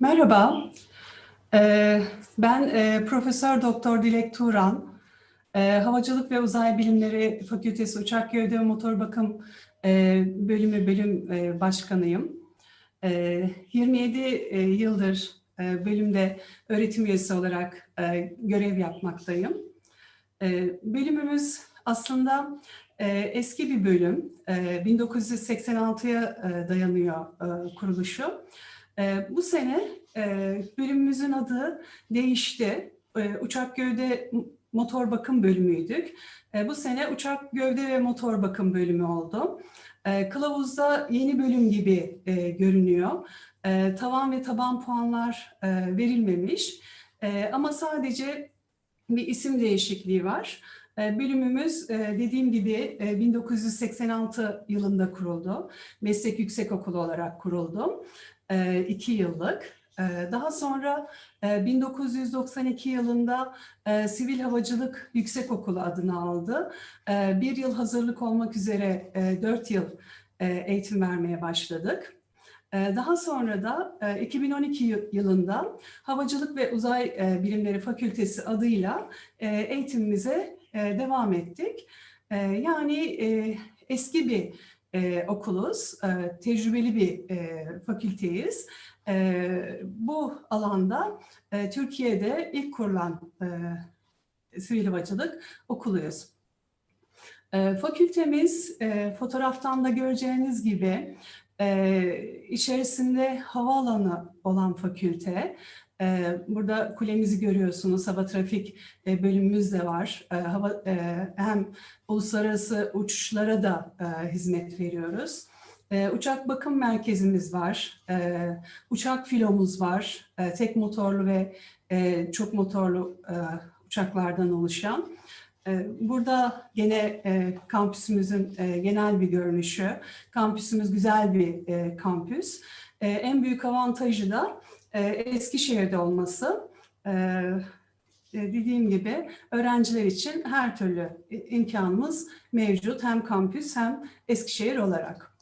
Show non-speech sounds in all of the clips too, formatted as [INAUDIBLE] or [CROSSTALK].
Merhaba, Ee, ben e, Profesör Doktor Dilek Turan, Ee, Havacılık ve Uzay Bilimleri Fakültesi Uçak Gövde ve Motor Bakım e, Bölümü Bölüm e, Başkanıyım. Ee, 27 e, yıldır bölümde öğretim üyesi olarak görev yapmaktayım. Bölümümüz aslında eski bir bölüm, E, 1986'ya e, dayanıyor kuruluşu. E, Bu sene e, bölümümüzün adı değişti. E, Uçak Gövde Motor Bakım bölümüydük. E, Bu sene Uçak Gövde ve Motor Bakım bölümü oldu. E, Kılavuzda yeni bölüm gibi e, görünüyor. E, Tavan ve taban puanlar e, verilmemiş. E, Ama sadece bir isim değişikliği var. E, Bölümümüz e, dediğim gibi e, 1986 yılında kuruldu. Meslek Yüksekokulu olarak kuruldu. E, iki yıllık. E, Daha sonra e, 1992 yılında e, Sivil Havacılık Yüksekokulu adını aldı. E, Bir yıl hazırlık olmak üzere e, dört yıl e, eğitim vermeye başladık. E, Daha sonra da e, 2012 yı- yılında Havacılık ve Uzay e, Bilimleri Fakültesi adıyla e, eğitimimize e, devam ettik. E, Yani e, eski bir e, okuluz, e, tecrübeli bir e, fakülteyiz. E, Bu alanda e, Türkiye'de ilk kurulan e, sivil havacılık okuluyuz. E, Fakültemiz e, fotoğraftan da göreceğiniz gibi e, içerisinde havaalanı olan fakülte. E, Burada kulemizi görüyorsunuz. Hava trafik e, bölümümüz de var. E, Hava e, hem uluslararası uçuşlara da e, hizmet veriyoruz. E, Uçak bakım merkezimiz var. Uçak filomuz var. Tek motorlu ve çok motorlu uçaklardan oluşan. Burada gene kampüsümüzün genel bir görünüşü. Kampüsümüz güzel bir kampüs. En büyük avantajı da e, Eskişehir'de olması. E, e, Dediğim gibi öğrenciler için her türlü imkanımız mevcut. Hem kampüs hem Eskişehir olarak.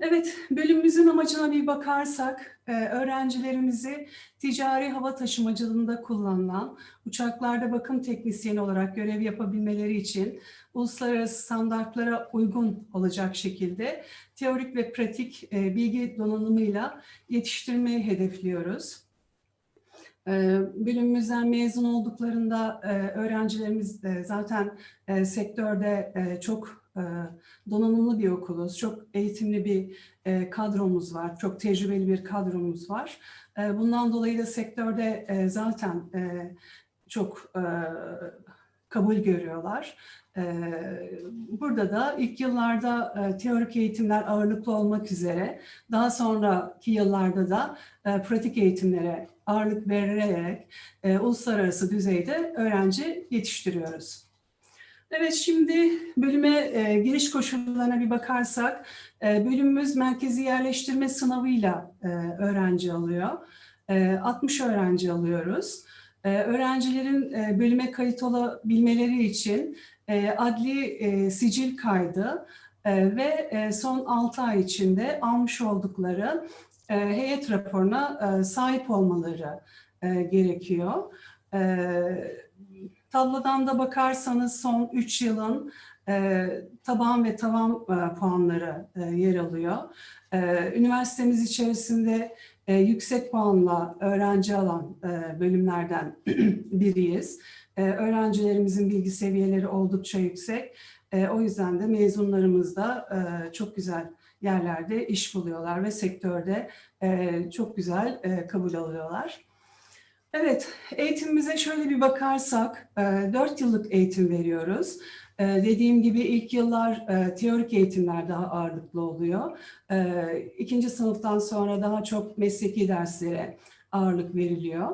Evet, bölümümüzün amacına bir bakarsak, e, öğrencilerimizi ticari hava taşımacılığında kullanılan uçaklarda bakım teknisyeni olarak görev yapabilmeleri için uluslararası standartlara uygun olacak şekilde teorik ve pratik e, bilgi donanımıyla yetiştirmeyi hedefliyoruz. E, Bölümümüzden mezun olduklarında öğrencilerimiz zaten sektörde çok donanımlı bir okuluz, çok eğitimli bir e, kadromuz var, çok tecrübeli bir kadromuz var. E, Bundan dolayı da sektörde e, zaten e, çok kabul görüyorlar. E, Burada da ilk yıllarda teorik eğitimler ağırlıklı olmak üzere, daha sonraki yıllarda da pratik eğitimlere ağırlık vererek uluslararası düzeyde öğrenci yetiştiriyoruz. Evet, şimdi bölüme e, giriş koşullarına bir bakarsak, e, bölümümüz merkezi yerleştirme sınavıyla e, öğrenci alıyor. E, 60 öğrenci alıyoruz. E, öğrencilerin e, bölüme kayıt olabilmeleri için e, adli e, sicil kaydı e, ve e, son 6 ay içinde almış oldukları e, heyet raporuna e, sahip olmaları e, gerekiyor. E, Tablodan da bakarsanız son 3 yılın e, taban ve tavan e, puanları e, yer alıyor. E, üniversitemiz içerisinde e, yüksek puanla öğrenci alan e, bölümlerden [CLEARS THROAT] biriyiz. E, öğrencilerimizin bilgi seviyeleri oldukça yüksek. E, o yüzden de mezunlarımız da e, çok güzel yerlerde iş buluyorlar ve sektörde e, çok güzel e, kabul alıyorlar. Evet, eğitimimize şöyle bir bakarsak, 4 yıllık eğitim veriyoruz. E, Dediğim gibi ilk yıllar e, teorik eğitimler daha ağırlıklı oluyor. E, İkinci sınıftan sonra daha çok mesleki derslere ağırlık veriliyor.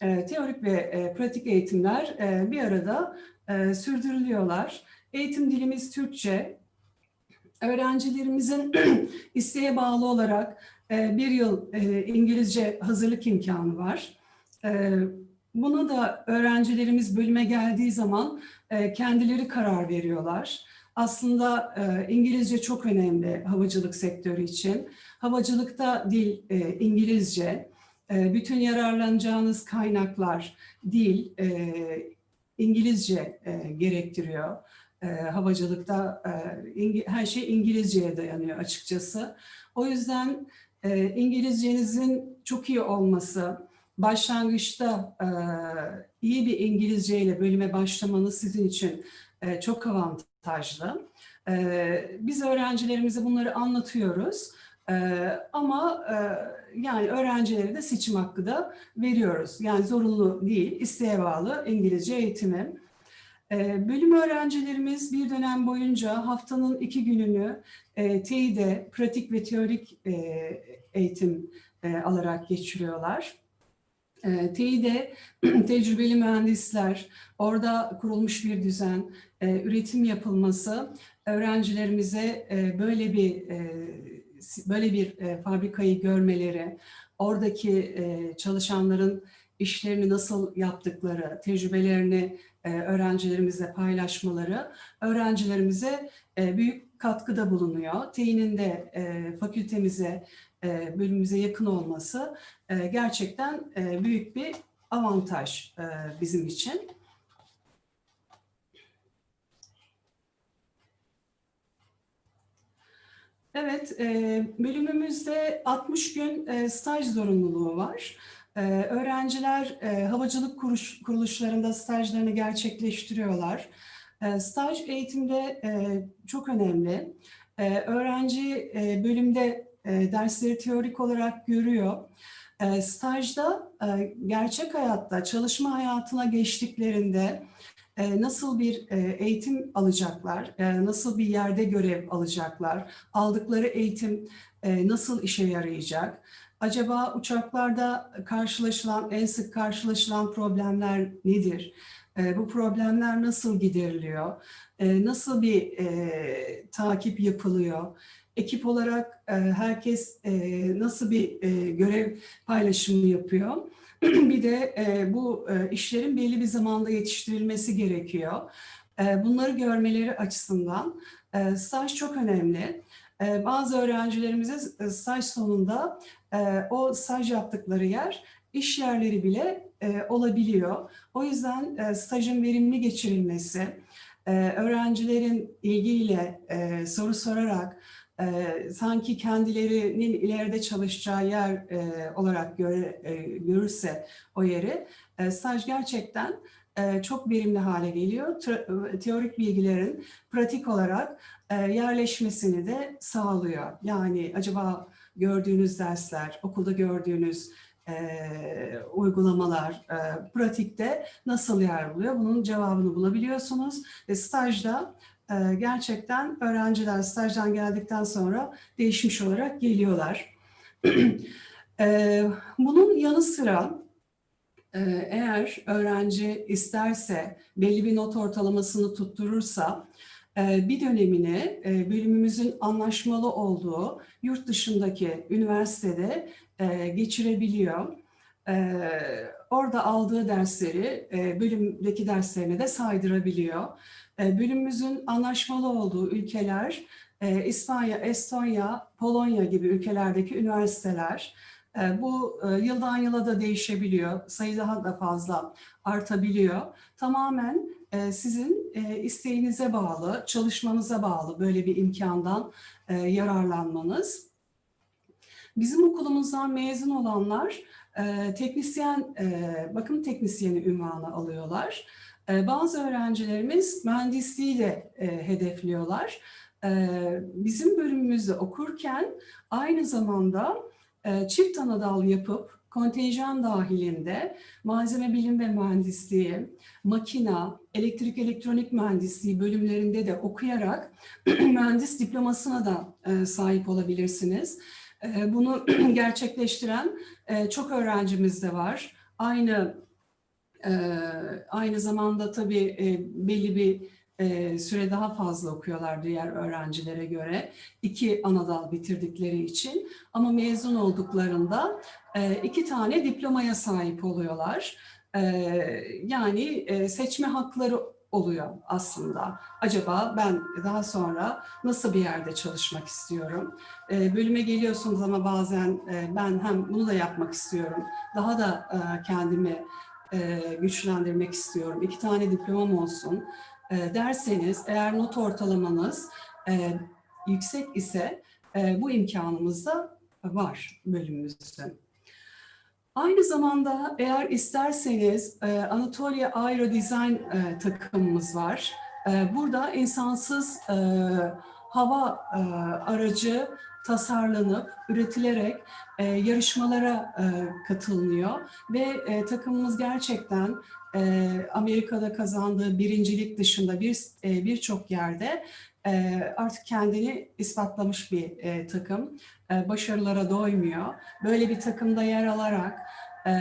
E, Teorik ve e, pratik eğitimler e, bir arada e, sürdürülüyorlar. Eğitim dilimiz Türkçe. Öğrencilerimizin [CLEARS THROAT] isteğe bağlı olarak e, bir yıl e, İngilizce hazırlık imkanı var. Ee, Buna da öğrencilerimiz bölüme geldiği zaman e, kendileri karar veriyorlar. Aslında e, İngilizce çok önemli havacılık sektörü için. Havacılıkta dil e, İngilizce. Bütün yararlanacağınız kaynaklar dil İngilizce gerektiriyor. Havacılıkta her şey İngilizceye dayanıyor açıkçası. O yüzden İngilizcenizin çok iyi olması, başlangıçta e, iyi bir İngilizce ile bölüme başlamanız sizin için e, çok avantajlı. E, biz öğrencilerimize bunları anlatıyoruz. E, ama e, yani öğrencilere de seçim hakkı da veriyoruz. Yani zorunlu değil, isteğe bağlı İngilizce eğitimi. E, bölüm öğrencilerimiz bir dönem boyunca haftanın iki gününü e, TEİ'de pratik ve teorik e, eğitim alarak geçiriyorlar. E, TEİ'de [CLEARS THROAT] tecrübeli mühendisler, orada kurulmuş bir düzen, e, üretim yapılması öğrencilerimize e, böyle bir e, böyle bir e, fabrikayı görmeleri, oradaki e, çalışanların işlerini nasıl yaptıkları, tecrübelerini e, öğrencilerimizle paylaşmaları öğrencilerimize e, büyük katkıda bulunuyor. TEİ'nin de e, fakültemize, e, bölümümüze yakın olması e, gerçekten e, büyük bir avantaj e, bizim için. Evet, e, bölümümüzde 60 gün e, staj zorunluluğu var. E, öğrenciler e, havacılık kuruş, kuruluşlarında stajlarını gerçekleştiriyorlar. E, staj eğitimde e, çok önemli. E, öğrenci e, bölümde e, dersleri teorik olarak görüyor. E, stajda gerçek hayatta çalışma hayatına geçtiklerinde nasıl bir eğitim alacaklar, nasıl bir yerde görev alacaklar, aldıkları eğitim nasıl işe yarayacak, acaba uçaklarda karşılaşılan, en sık karşılaşılan problemler nedir? E, bu problemler nasıl gideriliyor? E, nasıl bir e, takip yapılıyor? Ekip olarak e, herkes e, nasıl bir görev paylaşımı yapıyor? [CLEARS THROAT] bir de bu işlerin belli bir zamanda yetiştirilmesi gerekiyor. Bunları görmeleri açısından e, staj çok önemli. Bazı öğrencilerimize staj sonunda o staj yaptıkları yer iş yerleri bile olabiliyor. O yüzden e, stajın verimli geçirilmesi, e, öğrencilerin ilgiyle e, soru sorarak e, sanki kendilerinin ileride çalışacağı yer e, olarak göre, e, görürse o yeri, e, staj gerçekten e, çok verimli hale geliyor. Tra- teorik bilgilerin pratik olarak e, yerleşmesini de sağlıyor. Yani acaba gördüğünüz dersler, okulda gördüğünüz e, uygulamalar e, pratikte nasıl yer buluyor? Bunun cevabını bulabiliyorsunuz ve stajda e, gerçekten öğrenciler stajdan geldikten sonra değişmiş olarak geliyorlar. [CLEARS THROAT] E, bunun yanı sıra e, eğer öğrenci isterse belli bir not ortalamasını tutturursa bir dönemini e, bölümümüzün anlaşmalı olduğu yurt dışındaki üniversitede e, geçirebiliyor. E, orada aldığı dersleri e, bölümdeki derslerine de saydırabiliyor. E, bölümümüzün anlaşmalı olduğu ülkeler İspanya, Estonya, Polonya gibi ülkelerdeki üniversiteler. Bu yıldan yıla da değişebiliyor, sayı daha da fazla artabiliyor. Tamamen sizin e, isteğinize bağlı, çalışmanıza bağlı böyle bir imkandan e, yararlanmanız. Bizim okulumuzdan mezun olanlar e, teknisyen, bakım teknisyeni ünvanı alıyorlar. Bazı öğrencilerimiz mühendisliği de hedefliyorlar. Bizim bölümümüzde okurken aynı zamanda çift anadal yapıp kontenjan dahilinde malzeme bilim ve mühendisliği, makina, elektrik elektronik mühendisliği bölümlerinde de okuyarak [CLEARS THROAT] mühendis diplomasına da e, sahip olabilirsiniz. E, bunu [CLEARS THROAT] gerçekleştiren e, çok öğrencimiz de var. Aynı aynı zamanda tabii belli bir süre daha fazla okuyorlar diğer öğrencilere göre. iki anadal bitirdikleri için ama mezun olduklarında iki tane diplomaya sahip oluyorlar. Yani seçme hakları oluyor aslında. Acaba ben daha sonra nasıl bir yerde çalışmak istiyorum? E, bölüme geliyorsunuz ama bazen ben hem bunu da yapmak istiyorum, daha da kendimi güçlendirmek istiyorum, iki tane diplomam olsun e, derseniz, eğer not ortalamanız e, yüksek ise e, bu imkanımız da var bölümümüzde. Aynı zamanda eğer isterseniz e, Anatolia Aero Design takımımız var. Burada insansız hava aracı tasarlanıp üretilerek e, yarışmalara e, katılınıyor ve e, takımımız gerçekten e, Amerika'da kazandığı birincilik dışında bir e, birçok yerde e, artık kendini ispatlamış bir e, takım. E, başarılara doymuyor. Böyle bir takımda yer alarak e,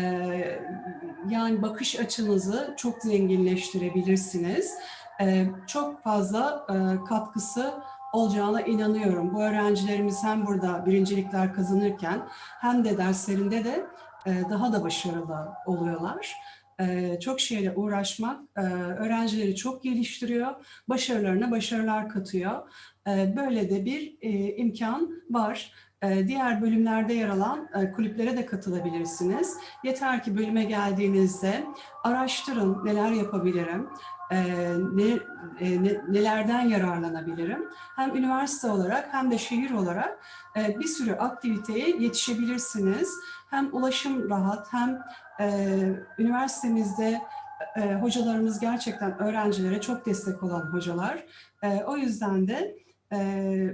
yani bakış açınızı çok zenginleştirebilirsiniz. E, çok fazla e, katkısı olacağına inanıyorum. Bu öğrencilerimiz hem burada birincilikler kazanırken hem de derslerinde de e, daha da başarılı oluyorlar. E, çok şeyle uğraşmak e, öğrencileri çok geliştiriyor, başarılarına başarılar katıyor. Böyle de bir imkan var. Diğer bölümlerde yer alan kulüplere de katılabilirsiniz. Yeter ki bölüme geldiğinizde araştırın neler yapabilirim, e, ne, e, ne- nelerden yararlanabilirim. Hem üniversite olarak hem de şehir olarak e, bir sürü aktiviteye yetişebilirsiniz. Hem ulaşım rahat hem e, üniversitemizde e, hocalarımız gerçekten öğrencilere çok destek olan hocalar. E, o yüzden de e,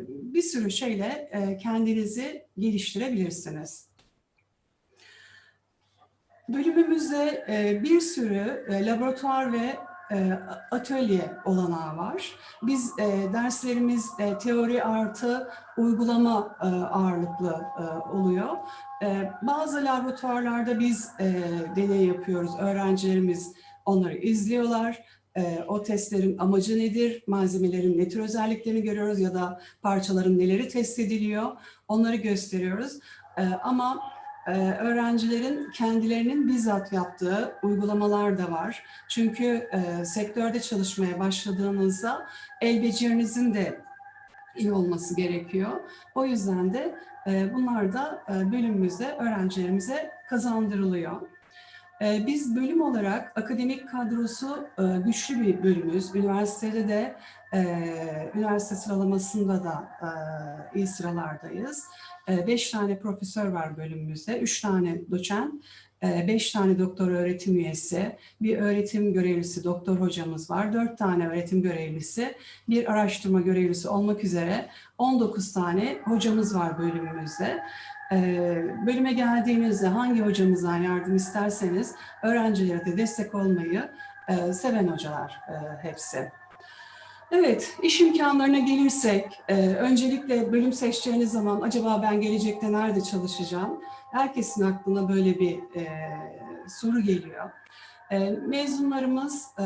bir sürü şeyle e, kendinizi geliştirebilirsiniz. Bölümümüzde e, bir sürü e, laboratuvar ve atölye olanağı var. Biz e, derslerimiz e, teori artı uygulama e, ağırlıklı e, oluyor. E, bazı laboratuvarlarda biz e, deney yapıyoruz. Öğrencilerimiz onları izliyorlar. E, o testlerin amacı nedir? Malzemelerin ne tür özelliklerini görüyoruz ya da parçaların neleri test ediliyor? Onları gösteriyoruz. E, ama e, öğrencilerin kendilerinin bizzat yaptığı uygulamalar da var. Çünkü e, sektörde çalışmaya başladığınızda el becerinizin de iyi olması gerekiyor. O yüzden de e, bunlar da e, bölümümüzde öğrencilerimize kazandırılıyor. Biz bölüm olarak akademik kadrosu güçlü bir bölümüz. Üniversitede de, e, üniversite sıralamasında da e, iyi sıralardayız. E, Beş tane profesör var bölümümüzde, üç tane doçent, e, beş tane doktor öğretim üyesi, bir öğretim görevlisi doktor hocamız var, dört tane öğretim görevlisi, bir araştırma görevlisi olmak üzere 19 tane hocamız var bölümümüzde. Ee, Bölüme geldiğinizde hangi hocamızdan yardım isterseniz öğrencilere de destek olmayı e, seven hocalar e, hepsi. Evet, iş imkanlarına gelirsek, e, öncelikle bölüm seçeceğiniz zaman acaba ben gelecekte nerede çalışacağım? Herkesin aklına böyle bir e, soru geliyor. E, mezunlarımız e,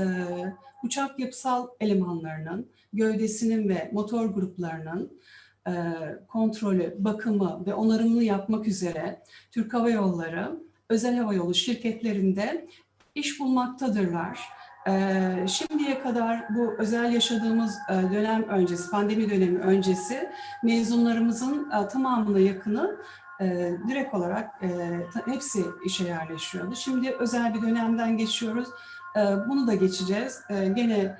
uçak yapısal elemanlarının, gövdesinin ve motor gruplarının e, kontrolü, bakımı ve onarımını yapmak üzere Türk Hava Yolları, özel hava yolu şirketlerinde iş bulmaktadırlar. Şimdiye kadar bu özel yaşadığımız dönem öncesi, pandemi dönemi öncesi mezunlarımızın tamamına yakını e, direkt olarak hepsi işe yerleşiyordu. Şimdi özel bir dönemden geçiyoruz. Bunu da geçeceğiz. E, gene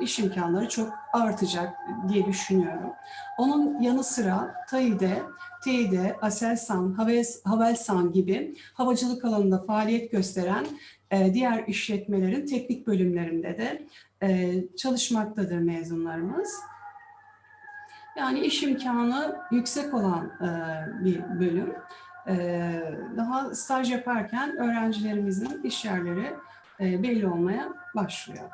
iş imkanları çok artacak diye düşünüyorum. Onun yanı sıra TAİ'de, TEİ'de, Aselsan, Havel- Havelsan gibi havacılık alanında faaliyet gösteren diğer işletmelerin teknik bölümlerinde de e, çalışmaktadır mezunlarımız. Yani iş imkanı yüksek olan e, bir bölüm. E, daha staj yaparken öğrencilerimizin iş yerleri belli olmaya başlıyor.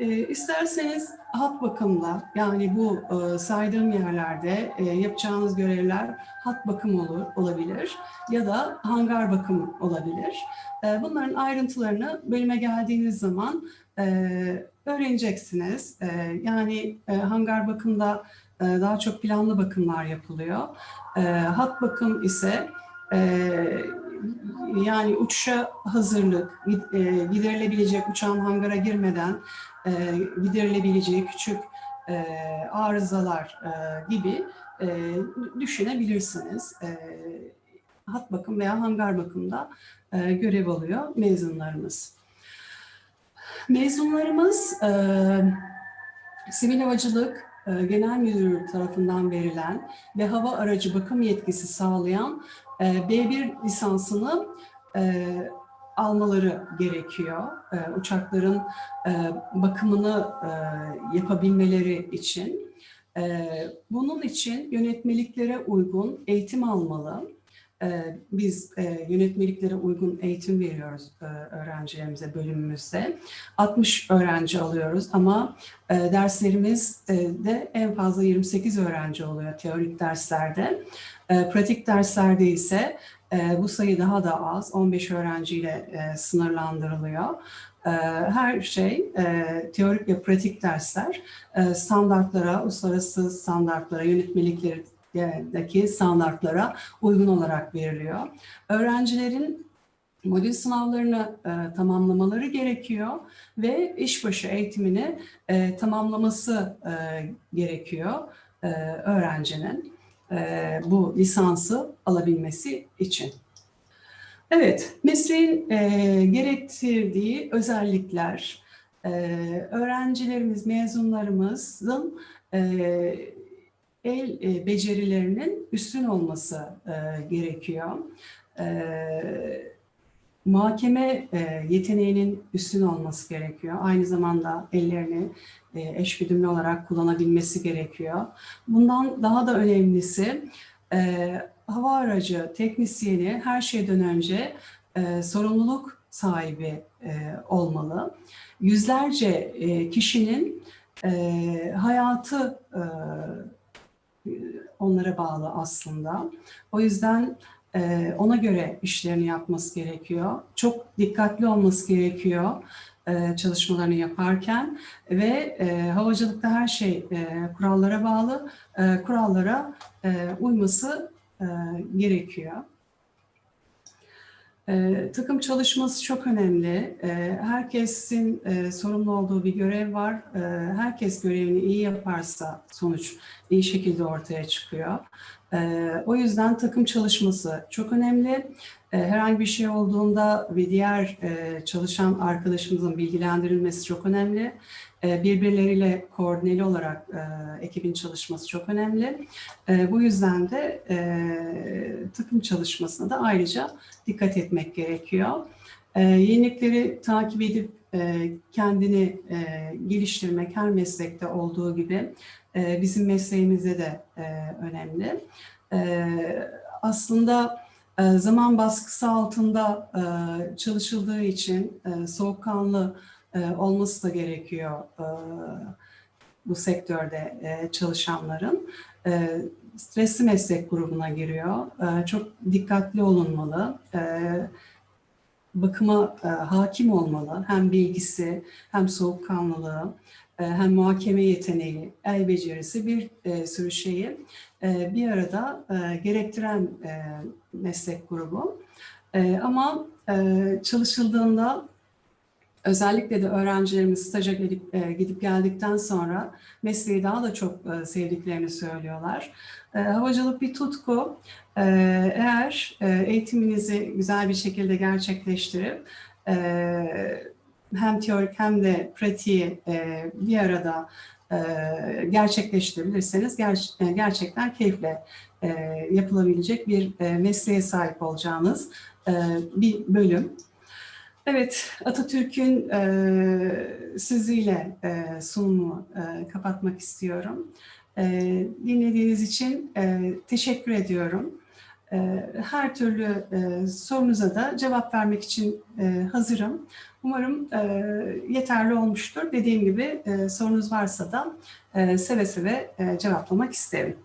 E, isterseniz hat bakımla yani bu e, saydığım yerlerde e, yapacağınız görevler hat bakım olur olabilir ya da hangar bakım olabilir. E, bunların ayrıntılarını bölüme geldiğiniz zaman e, öğreneceksiniz. Yani hangar bakımda daha çok planlı bakımlar yapılıyor. E, hat bakım ise yani uçuşa hazırlık, gid- giderilebilecek uçağın hangara girmeden e, giderilebileceği küçük e, arızalar e, gibi e, düşünebilirsiniz. E, hat bakım veya hangar bakımda e, görev alıyor mezunlarımız. Mezunlarımız e, sivil havacılık e, genel müdürü tarafından verilen ve hava aracı bakım yetkisi sağlayan e, B1 lisansını e, almaları gerekiyor. E, uçakların e, bakımını e, yapabilmeleri için. E, bunun için yönetmeliklere uygun eğitim almalı. E, biz e, yönetmeliklere uygun eğitim veriyoruz e, öğrencilerimize bölümümüzde. 60 öğrenci alıyoruz ama e, derslerimiz e, de en fazla 28 öğrenci oluyor teorik derslerde. E, pratik derslerde ise bu sayı daha da az, 15 öğrenciyle e, sınırlandırılıyor. E, her şey, e, teorik ve pratik dersler e, standartlara, uluslararası standartlara, yönetmeliklerdeki standartlara uygun olarak veriliyor. Öğrencilerin modül sınavlarını tamamlamaları gerekiyor ve işbaşı eğitimini tamamlaması gerekiyor öğrencinin e, bu lisansı alabilmesi için. Evet, mesleğin e, gerektirdiği özellikler, e, öğrencilerimiz, mezunlarımızın el becerilerinin üstün olması gerekiyor. E, muhakeme e, yeteneğinin üstün olması gerekiyor. Aynı zamanda ellerini e, eşgüdümlü olarak kullanabilmesi gerekiyor. Bundan daha da önemlisi e, hava aracı teknisyeni her şeyden önce e, sorumluluk sahibi e, olmalı. Yüzlerce e, kişinin e, hayatı e, onlara bağlı aslında. O yüzden e, ona göre işlerini yapması gerekiyor. Çok dikkatli olması gerekiyor e, çalışmalarını yaparken ve e, havacılıkta her şey e, kurallara bağlı, kurallara uyması gerekiyor. Takım çalışması çok önemli. Herkesin sorumlu olduğu bir görev var. Herkes görevini iyi yaparsa sonuç iyi şekilde ortaya çıkıyor. E, o yüzden takım çalışması çok önemli. E, herhangi bir şey olduğunda ve diğer e, çalışan arkadaşımızın bilgilendirilmesi çok önemli. E, birbirleriyle koordineli olarak e, ekibin çalışması çok önemli. Bu yüzden de e, takım çalışmasına da ayrıca dikkat etmek gerekiyor. E, yenilikleri takip edip kendini e, geliştirmek her meslekte olduğu gibi e, bizim mesleğimizde de e, önemli. E, aslında e, zaman baskısı altında e, çalışıldığı için e, soğukkanlı e, olması da gerekiyor e, bu sektörde e, çalışanların. E, stresli meslek grubuna giriyor. E, çok dikkatli olunmalı. E, bakıma e, hakim olmalı. Hem bilgisi hem soğukkanlılığı e, hem muhakeme yeteneği, el becerisi bir e, sürü şeyi e, bir arada e, gerektiren e, meslek grubu. E, ama e, çalışıldığında özellikle de öğrencilerimiz staja gidip, e, gidip geldikten sonra mesleği daha da çok e, sevdiklerini söylüyorlar. E, havacılık bir tutku. E, eğer e, eğitiminizi güzel bir şekilde gerçekleştirip e, hem teorik hem de pratiği e, bir arada e, gerçekleştirebilirseniz ger- e, gerçekten keyifle e, yapılabilecek bir e, mesleğe sahip olacağınız e, bir bölüm. Evet, Atatürk'ün e, sözüyle e, sunumu e, kapatmak istiyorum. E, dinlediğiniz için e, teşekkür ediyorum. E, her türlü e, sorunuza da cevap vermek için e, hazırım. Umarım e, yeterli olmuştur. Dediğim gibi e, sorunuz varsa da e, seve seve e, cevaplamak isterim.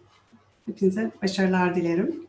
Hepinize başarılar dilerim.